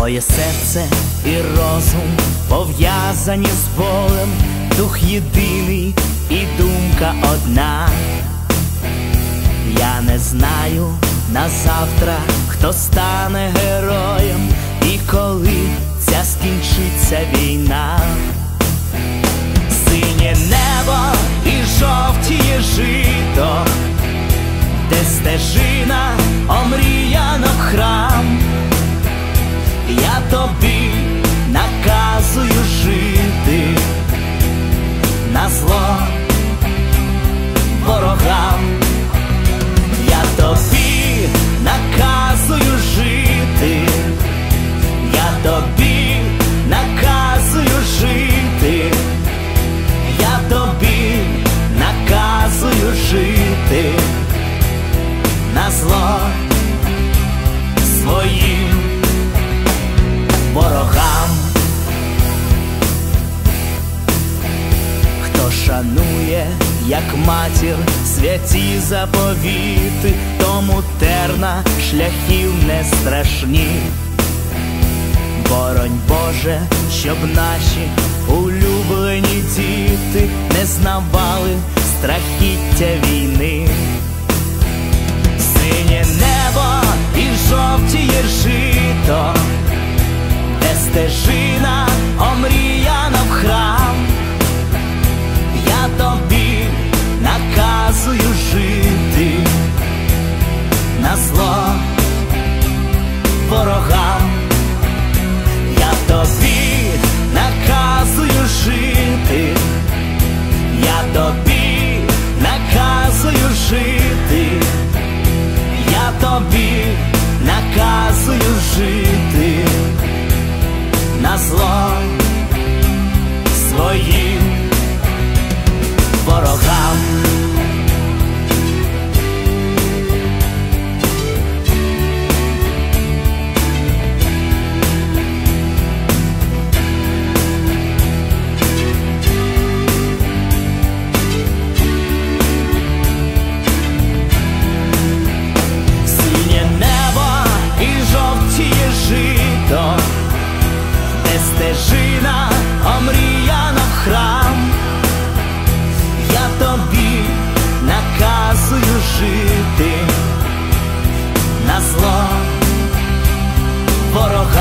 Моє серце і розум пов'язані з болем, дух єдиний і думка одна. Я не знаю на завтра, хто стане героєм і коли ця скінчиться війна. Як матір, святі заповіти, тому терна шляхів не страшні. Боронь Боже, щоб наші улюблені діти не знавали страхіття війни. Синє небо і жовтіє жито, ворогам. Я тобі наказую жити, я тобі наказую жити, я тобі наказую жити на зло своїм ворогам. Стежина омріяна в храм. Я тобі наказую жити на зло ворогам.